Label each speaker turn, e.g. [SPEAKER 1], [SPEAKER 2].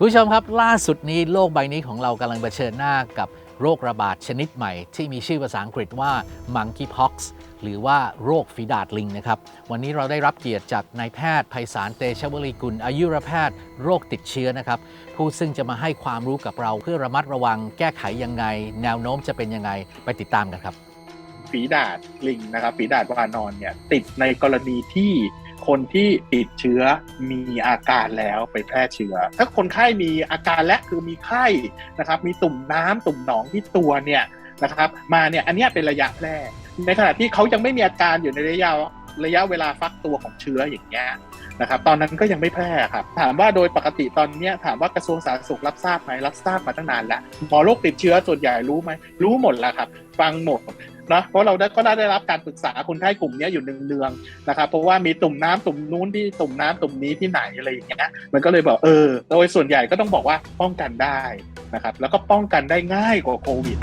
[SPEAKER 1] ผู้ชมครับล่าสุดนี้โลกใบนี้ของเรากำลังเผชิญหน้ากับโรคระบาดชนิดใหม่ ที่มีชื่อภาษาอังกฤษว่า monkeypox หรือว่าโรคฝีดาดลิงนะครับ วันนี้เราได้รับเกียรติจากนายแพทย์ไพศาลเตชะวลีกุล อายุรแพทย์โรคติดเชื้อนะครับ ผู้ซึ่งจะมาให้ความรู้กับเราเพื่อระมัดระวังแก้ไขยังไง แนวโน้มจะเป็นยังไงไปติดตามกันครับ
[SPEAKER 2] ฝีดาดลิงนะครับฝีดาดวานอนเนี่ยติดในกรณีที่ คนที่ติดเชื้อมีอาการแล้วไปแพร่เชื้อ ถ้าคนไข้มีอาการและคือมีไข้นะครับ มีตุ่มน้ำตุ่มหนองที่ตัวเนี่ยนะครับ มาเนี่ยอันนี้เป็นระยะแพร่ ในขณะที่เขายังไม่มีอาการอยู่ในระยะระยะเวลาฟักตัวของเชื้ออย่างเงี้ย นะครับตอนนั้นก็ยังไม่แพร่ครับถามว่าโดยปกติตอนเนี้ยถามว่ากระทรวงสาธารณสุขรับทราบไหมรับทราบมาตั้งนานแล้วหมอโรคติดเชื้อส่วนใหญ่รู้ไหมรู้หมดแล้วครับ ฟังหมดนะเพราะเราได้ก็ได้รับการปรึกษาคนไข้กลุ่มนี้อยู่เนืองๆนะครับ เพราะว่ามีตุ่มน้ำตุ่มนู้นที่ตุ่มน้ำตุ่มนี้ที่ไหนอะไรอย่างเงี้ยมันก็เลยบอกเออ โดยส่วนใหญ่ก็ต้องบอกว่าป้องกันได้นะครับ แล้วก็ป้องกันได้ง่ายกว่าโควิด